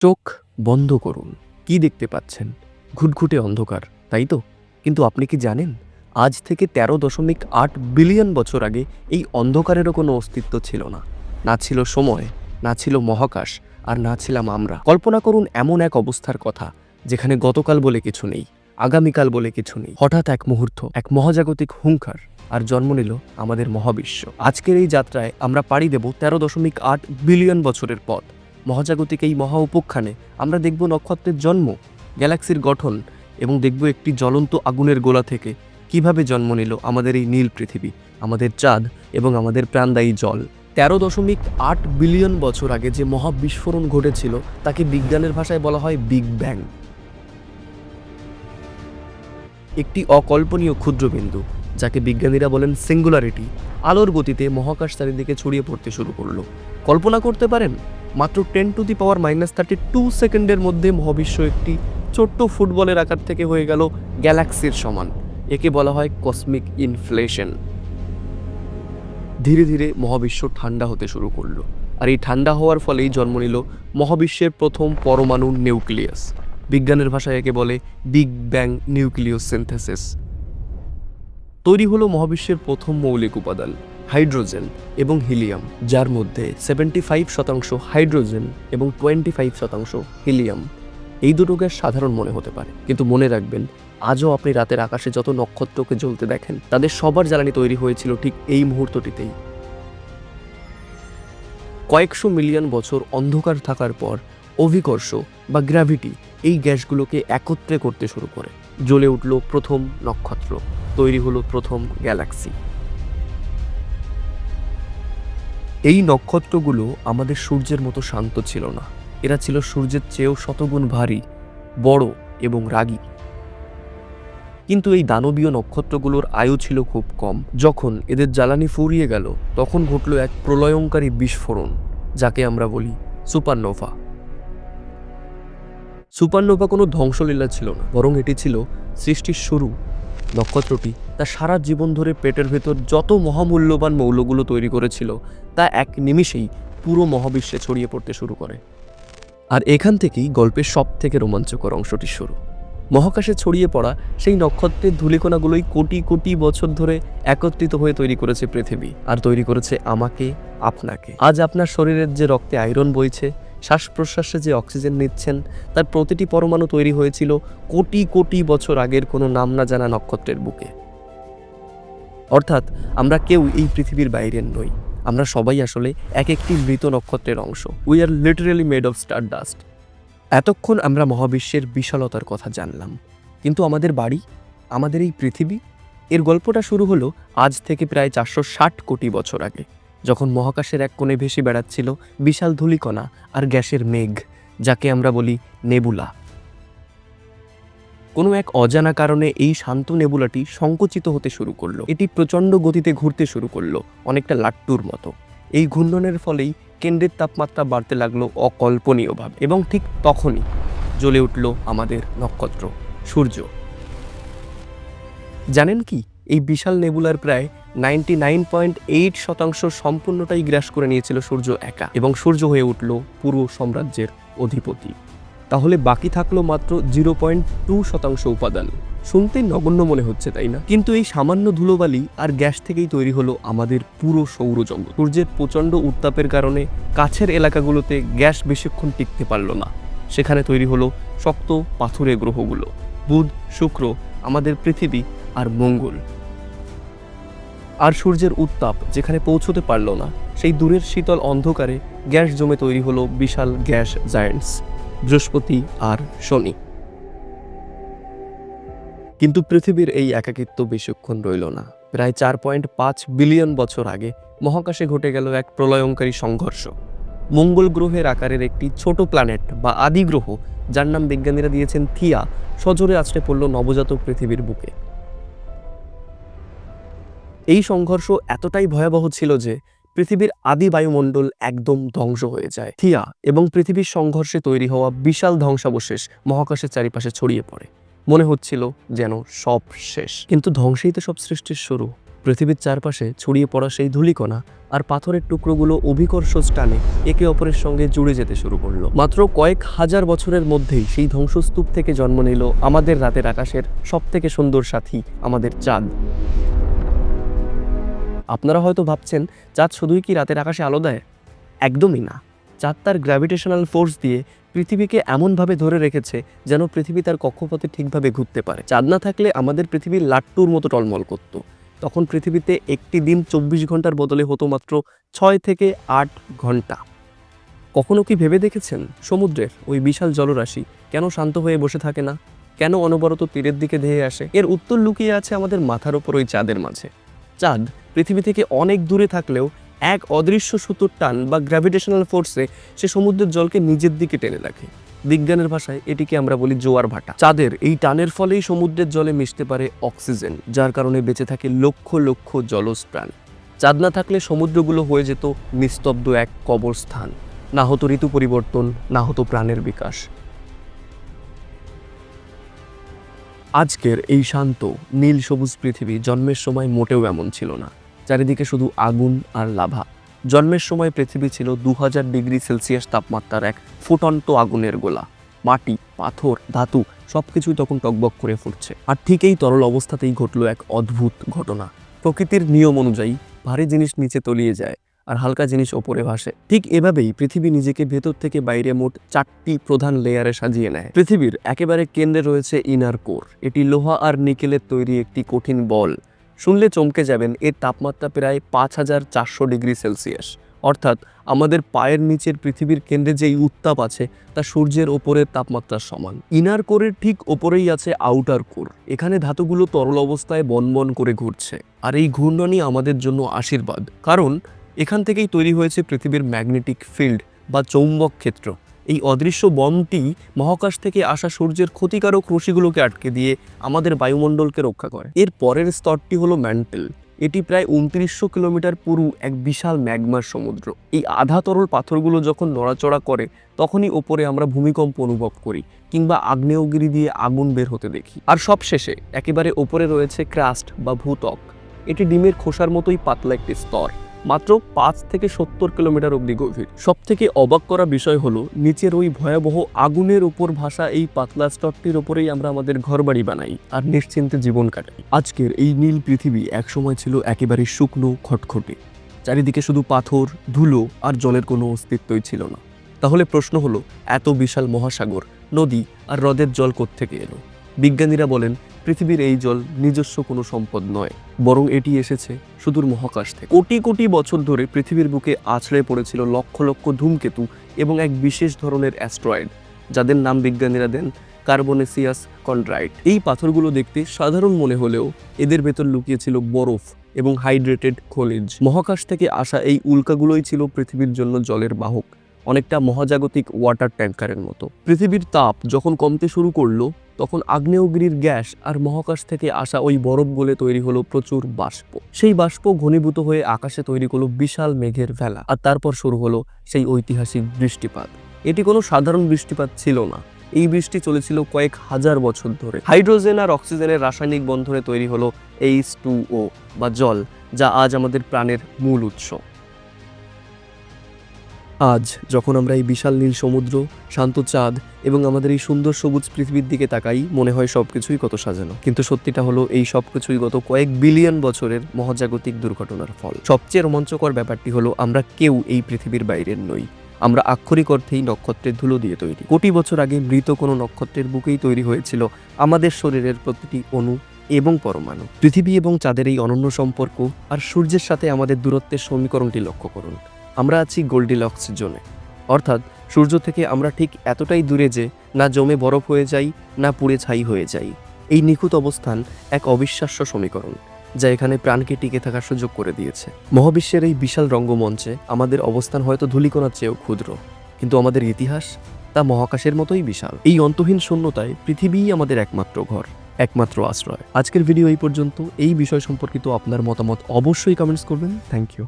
চোখ বন্ধ করুন। কি দেখতে পাচ্ছেন? ঘুটঘুটে অন্ধকার, তাই তো? কিন্তু আপনি কি জানেন, আজ থেকে তেরো দশমিক আট বিলিয়ন বছর আগে এই অন্ধকারেরও কোনো অস্তিত্ব ছিল না। না ছিল সময়, না ছিল মহাকাশ, আর না ছিলাম আমরা। কল্পনা করুন এমন এক অবস্থার কথা, যেখানে গতকাল বলে কিছু নেই, আগামীকাল বলে কিছু নেই। হঠাৎ এক মুহূর্ত, এক মহাজাগতিক হুঙ্কার, আর জন্ম নিল আমাদের মহাবিশ্ব। আজকের এই যাত্রায় আমরা পাড়ি দেব তেরো দশমিক আট বিলিয়ন বছরের পথ। মহাজাগতিক এই মহা উপখ্যানে আমরা দেখব নক্ষত্রের জন্ম, গ্যালাক্সির গঠন এবং দেখব একটি জ্বলন্ত আগুনের গোলা থেকে কীভাবে জন্ম নিল আমাদের এই নীল পৃথিবী, আমাদের চাঁদ এবং আমাদের প্রাণদায়ী জল। তেরো দশমিক আট বিলিয়ন বছর আগে যে মহাবিস্ফোরণ ঘটেছিল, তাকে বিজ্ঞানের ভাষায় বলা হয় বিগ ব্যাং। একটি অকল্পনীয় ক্ষুদ্রবিন্দু যাকে বিজ্ঞানীরা বলেন সিঙ্গুলারিটি, আলোর গতিতে মহাকাশ চারিদিকে ছড়িয়ে পড়তে শুরু করল। কল্পনা করতে পারেন? মাত্র ten to the power minus thirty two সেকেন্ডের মধ্যে মহাবিশ্ব একটি ছোট্ট ফুটবলের আকার থেকে হয়ে গেল গ্যালাক্সির সমান, একে বলা হয় কসমিক ইনফ্লেশন ধীরে ধীরে মহাবিশ্ব ঠান্ডা হতে শুরু করল, আর এই ঠান্ডা হওয়ার ফলেই জন্ম নিল মহাবিশ্বের প্রথম পরমাণু নিউক্লিয়াস। বিজ্ঞানের ভাষায় একে বলে বিগ ব্যাং নিউক্লিয়াস সিনথেসিস তৈরি হলো মহাবিশ্বের প্রথম মৌলিক উপাদান হাইড্রোজেন এবং হিলিয়াম, যার মধ্যে সেভেন্টি ফাইভ শতাংশ হাইড্রোজেন এবং টোয়েন্টি ফাইভ শতাংশ হিলিয়াম। এই দুটো গ্যাস সাধারণ মনে হতে পারে, কিন্তু মনে রাখবেন, আজও আপনি রাতের আকাশে যত নক্ষত্রকে জ্বলতে দেখেন, তাদের সবার জ্বালানি তৈরি হয়েছিল ঠিক এই মুহূর্তটিতেই। কয়েকশো মিলিয়ন বছর অন্ধকার থাকার পর, অভিকর্ষ বা গ্র্যাভিটি এই গ্যাসগুলোকে একত্রে করতে শুরু করে। জ্বলে উঠল প্রথম নক্ষত্র, তৈরি হলো প্রথম গ্যালাক্সি। এই নক্ষত্রগুলো আমাদের সূর্যের মতো শান্ত ছিল না। এরা ছিল সূর্যের চেয়েও শতগুণ ভারী, বড় এবং রাগী। কিন্তু এই দানবীয় নক্ষত্রগুলোর আয়ু ছিল খুব কম। যখন এদের জ্বালানি ফুরিয়ে গেল, তখন ঘটল এক প্রলয়ঙ্কারী বিস্ফোরণ, যাকে আমরা বলি সুপারনোভা। সুপারনোভা কোনো ধ্বংসলীলা ছিল না, বরং এটি ছিল সৃষ্টির শুরু। নক্ষত্রটি তার সারা জীবন ধরে পেটের ভেতর যত মহামূল্যবান মৌলগুলো তৈরি করেছিল, তা এক নিমিষেই পুরো মহাবিশ্বে ছড়িয়ে পড়তে শুরু করে। আর এখান থেকেই গল্পের সব থেকে রোমাঞ্চকর অংশটি শুরু। মহাকাশে ছড়িয়ে পড়া সেই নক্ষত্রের ধূলিকণাগুলোই কোটি কোটি বছর ধরে একত্রিত হয়ে তৈরি করেছে পৃথিবী, আর তৈরি করেছে আমাকে, আপনাকে। আজ আপনার শরীরের যে রক্তে আয়রন বইছে শ্বাস প্রশ্বাসে যে অক্সিজেন নিচ্ছেন, তার প্রতিটি পরমাণু তৈরি হয়েছিল কোটি কোটি বছর আগের কোনো নাম না জানা নক্ষত্রের বুকে। অর্থাৎ আমরা কেউ এই পৃথিবীর বাইরের নই। আমরা সবাই আসলে এক একটি মৃত নক্ষত্রের অংশ। We are literally made of star dust এতক্ষণ আমরা মহাবিশ্বের বিশালতার কথা জানলাম। কিন্তু আমাদের বাড়ি, আমাদের এই পৃথিবী? এর গল্পটা শুরু হলো আজ থেকে প্রায় চারশো ষাট কোটি বছর আগে। যখন মহাকাশের এক কোণে ভেসে বেড়াচ্ছিল বিশাল ধূলিকণা আর গ্যাসের মেঘ, যাকে আমরা বলি নেবুলা। কোনো এক অজানা কারণে এই শান্ত নেবুলাটি সংকুচিত হতে শুরু করল। এটি প্রচণ্ড গতিতে ঘুরতে শুরু করল, অনেকটা লাট্টুর মতো। এই ঘূর্ণনের ফলেই কেন্দ্রের তাপমাত্রা বাড়তে লাগল অকল্পনীয়ভাবে এবং ঠিক তখনই জ্বলে উঠল আমাদের নক্ষত্র, সূর্য। জানেন কি? এই বিশাল নেবুলার প্রায় নাইনটি নাইন পয়েন্ট এইট শতাংশ সম্পূর্ণটাই গ্রাস করে নিয়েছিল সূর্য একা এবং সূর্য হয়ে উঠল পুরো সাম্রাজ্যের অধিপতি। তাহলে বাকি থাকল মাত্র জিরো পয়েন্ট টু শতাংশ উপাদান। শুনতে নগণ্য মনে হচ্ছে, তাই না? কিন্তু এই সামান্য ধুলোবালি আর গ্যাস থেকেই তৈরি হলো আমাদের পুরো সৌরজগৎ সূর্যের প্রচণ্ড উত্তাপের কারণে কাছের এলাকাগুলোতে গ্যাস বেশিক্ষণ টিকতে পারল না। সেখানে তৈরি হলো শক্ত পাথুরে গ্রহগুলো। বুধ, শুক্র, আমাদের পৃথিবী আর মঙ্গল। আর সূর্যের উত্তাপ যেখানে পৌঁছতে পারল না, সেই দূরের শীতল অন্ধকারে গ্যাস জমে তৈরি হলো বিশাল গ্যাস জায়ান্টস, বৃহস্পতি আর শনি। কিন্তু পৃথিবীর এই একাকিত্ব বেশিক্ষণ রইল না। প্রায় চার পয়েন্ট পাঁচ বিলিয়ন বছর আগে মহাকাশে ঘটে গেল এক প্রলয়ঙ্কারী সংঘর্ষ। মঙ্গল গ্রহের আকারের একটি ছোট প্ল্যানেট বা আদি গ্রহ, যার নাম বিজ্ঞানীরা দিয়েছেন থিয়া, সজোরে আছড়ে পড়ল নবজাতক পৃথিবীর বুকে। এই সংঘর্ষ এতটাই ভয়াবহ ছিল যে পৃথিবীর আদি বায়ুমণ্ডল একদম ধ্বংস হয়ে যায়। থিয়া এবং পৃথিবীর সংঘর্ষে তৈরি হওয়া বিশাল ধ্বংসাবশেষ মহাকাশের চারিপাশে ছড়িয়ে পড়ে। মনে হচ্ছিল যেন সব শেষ। কিন্তু ধ্বংসেই তো সব সৃষ্টির শুরু। পৃথিবীর চারপাশে ছড়িয়ে পড়া সেই ধূলিকণা আর পাথরের টুকরোগুলো অভিকর্ষ টানে একে অপরের সঙ্গে জুড়ে যেতে শুরু করল। মাত্র কয়েক হাজার বছরের মধ্যেই সেই ধ্বংসস্তূপ থেকে জন্ম নিল আমাদের রাতের আকাশের সব থেকে সুন্দর সাথী, আমাদের চাঁদ। আপনারা হয়তো ভাবছেন, চাঁদ শুধুই কি রাতের আকাশে আলো দেয়? একদমই না। চাঁদ তার গ্র্যাভিটেশনাল ফোর্স দিয়ে পৃথিবীকে এমনভাবে ধরে রেখেছে যেন পৃথিবী তার কক্ষপথে ঠিকভাবে ঘুরতে পারে। চাঁদ না থাকলে আমাদের পৃথিবীর লাট্টুর মতো টলমল করত। তখন পৃথিবীতে একটি দিন চব্বিশ ঘণ্টার বদলে হতো মাত্র ছয় থেকে আট ঘণ্টা কখনো কি ভেবে দেখেছেন, সমুদ্রের ওই বিশাল জলরাশি কেন শান্ত হয়ে বসে থাকে না? কেন অনবরত তীরের দিকে ধেয়ে আসে? এর উত্তর লুকিয়ে আছে আমাদের মাথার ওপর ওই চাঁদের মাঝে। চাঁদ পৃথিবী থেকে অনেক দূরে থাকলেও এক অদৃশ্য সুতোর টান বা গ্র্যাভিটেশনাল ফোর্সে সে সমুদ্রের জলকে নিজের দিকে টেনে রাখে। বিজ্ঞানের ভাষায় এটিকে আমরা বলি জোয়ার ভাটা। চাঁদের এই টানের ফলেই সমুদ্রের জলে মিশতে পারে অক্সিজেন, যার কারণে বেঁচে থাকে লক্ষ লক্ষ জলজ প্রাণ। চাঁদ না থাকলে সমুদ্রগুলো হয়ে যেত নিস্তব্ধ এক কবরস্থান। না হতো ঋতু পরিবর্তন, না হতো প্রাণের বিকাশ। আজকের এই শান্ত, নীল সবুজ পৃথিবী জন্মের সময় মোটেও এমন ছিল না। চারিদিকে শুধু আগুন আর লাভা। জন্মের সময় পৃথিবী ছিল দু হাজার ডিগ্রি সেলসিয়াস তাপমাত্রার এক ফুটন্ত আগুনের গোলা। মাটি, পাথর, ধাতু সব কিছুই তখন টকবক করে ফুটছে। আর ঠিক এই তরল অবস্থাতেই ঘটল এক অদ্ভুত ঘটনা। প্রকৃতির নিয়ম অনুযায়ী ভারী জিনিস নিচে তলিয়ে যায়। আর হালকা জিনিস ওপরে ভাসে। ঠিক এভাবেই পৃথিবী নিজেকে ভেতর থেকে বাইরে মোট চারটি প্রধান লেয়ারে সাজিয়ে নেয়। পৃথিবীর একেবারে কেন্দ্রে রয়েছে ইনার কোর। এটি লোহা আর নিকেলের তৈরি একটি কঠিন বল। শুনলে চমকে যাবেন, এর তাপমাত্রা প্রায় পাঁচ হাজার চারশো ডিগ্রি সেলসিয়াস। অর্থাৎ আমাদের পায়ের নিচের পৃথিবীর কেন্দ্রে যেই উত্তাপ আছে, তা সূর্যের ওপরের তাপমাত্রার সমান। ইনার কোরের ঠিক ওপরেই আছে আউটার কোর। এখানে ধাতুগুলো তরল অবস্থায় বনবন করে ঘুরছে। আর এই ঘূর্ণনই আমাদের জন্য আশীর্বাদ। কারণ এখান থেকেই তৈরি হয়েছে পৃথিবীর ম্যাগনেটিক ফিল্ড বা চৌম্বক ক্ষেত্র। এই অদৃশ্য বমটি মহাকাশ থেকে আসা সূর্যের ক্ষতিকারক রশ্মিগুলোকে আটকে দিয়ে আমাদের বায়ুমণ্ডলকে রক্ষা করে। এর পরের স্তরটি হলো ম্যান্টেল। এটি প্রায় উনত্রিশশো কিলোমিটার পুরু এক বিশাল ম্যাগমার সমুদ্র। এই আধা তরল পাথরগুলো যখন নড়াচড়া করে, তখনই ওপরে আমরা ভূমিকম্প অনুভব করি কিংবা আগ্নেয়গিরি দিয়ে আগুন বের হতে দেখি। আর সবশেষে একেবারে ওপরে রয়েছে ক্রাস্ট বা ভূত্বক। এটি ডিমের খোসার মতোই পাতলা একটি স্তর। মাত্র পাঁচ থেকে সত্তর কিলোমিটার অব্দি গভীর। সব থেকে অবাক করা বিষয় হলো, নিচের ওই ভয়াবহ আগুনের উপর ভাসা এই পাতলা স্তরটির ওপরেই আমরা আমাদের ঘরবাড়ি বানাই আর নিশ্চিন্তে জীবন কাটাই। আজকের এই নীল পৃথিবী একসময় ছিল একেবারে শুকনো, খটখটে। চারিদিকে শুধু পাথর, ধুলো আর জলের কোনো অস্তিত্বই ছিল না। তাহলে প্রশ্ন হলো, এত বিশাল মহাসাগর, নদী আর হ্রদের জল কোত্থেকে এলো? বিজ্ঞানীরা বলেন, পৃথিবীর এই জল নিজস্ব কোনো সম্পদ নয়, বরং এটি এসেছে সুদূর মহাকাশ থেকে। কোটি কোটি বছর ধরে পৃথিবীর বুকে আছড়ে পড়েছিল লক্ষ লক্ষ ধূমকেতু এবং এক বিশেষ ধরনের অ্যাস্ট্রয়েড, যাদের নাম বিজ্ঞানীরা দেন কার্বনেসিয়াস কন্ড্রাইট। এই পাথরগুলো দেখতে সাধারণ মনে হলেও এদের ভেতর লুকিয়েছিল বরফ এবং হাইড্রেটেড খনিজ। মহাকাশ থেকে আসা এই উল্কাগুলোই ছিল পৃথিবীর জন্য জলের বাহক। অনেকটা মহাজাগতিক ওয়াটার ট্যাঙ্কারের মতো। পৃথিবীর তাপ যখন কমতে শুরু করল, তখন আগ্নেয়গিরির গ্যাস আর মহাকাশ থেকে আসা ওই বরফ গলে তৈরি হলো প্রচুর বাষ্প। সেই বাষ্প ঘনীভূত হয়ে আকাশে তৈরি করল বিশাল মেঘের ভেলা। আর তারপর শুরু হলো সেই ঐতিহাসিক বৃষ্টিপাত। এটি কোনো সাধারণ বৃষ্টিপাত ছিল না। এই বৃষ্টি চলেছিল কয়েক হাজার বছর ধরে। হাইড্রোজেন আর অক্সিজেনের রাসায়নিক বন্ধনে তৈরি হলো এইচ টু ও, বা জল, যা আজ আমাদের প্রাণের মূল উৎস। আজ যখন আমরা এই বিশাল নীল সমুদ্র, শান্ত চাঁদ এবং আমাদের এই সুন্দর সবুজ পৃথিবীর দিকে তাকাই, মনে হয় সবকিছুই কত সাজানো। কিন্তু সত্যিটা হলো, এই সবকিছুই গত কয়েক বিলিয়ন বছরের মহাজাগতিক দুর্ঘটনার ফল। সবচেয়ে রোমাঞ্চকর ব্যাপারটি হলো, আমরা কেউ এই পৃথিবীর বাইরের নই। আমরা আক্ষরিক অর্থেই নক্ষত্রের ধুলো দিয়ে তৈরি। কোটি বছর আগে মৃত কোনো নক্ষত্রের বুকেই তৈরি হয়েছিল আমাদের শরীরের প্রতিটি অণু এবং পরমাণু। পৃথিবী এবং চাঁদের এই অনন্য সম্পর্ক আর সূর্যের সাথে আমাদের দূরত্বের সমীকরণটি লক্ষ্য করুন। আমরা আছি গোল্ডিলক্স জোনে। অর্থাৎ সূর্য থেকে আমরা ঠিক এতটাই দূরে যে, না জমে বরফ হয়ে যাই, না পুড়ে ছাই হয়ে যাই। এই নিখুঁত অবস্থান এক অবিশ্বাস্য সমীকরণ, যা এখানে প্রাণকে টিকে থাকার সুযোগ করে দিয়েছে। মহাবিশ্বের এই বিশাল রঙ্গমঞ্চে আমাদের অবস্থান হয়তো ধূলিকণার চেয়েও ক্ষুদ্র, কিন্তু আমাদের ইতিহাস তা মহাকাশের মতোই বিশাল। এই অন্তহীন শূন্যতায় পৃথিবীই আমাদের একমাত্র ঘর, একমাত্র আশ্রয়। আজকের ভিডিও এই পর্যন্ত। এই বিষয় সম্পর্কিত আপনার মতামত অবশ্যই কমেন্টস করবেন। Thank you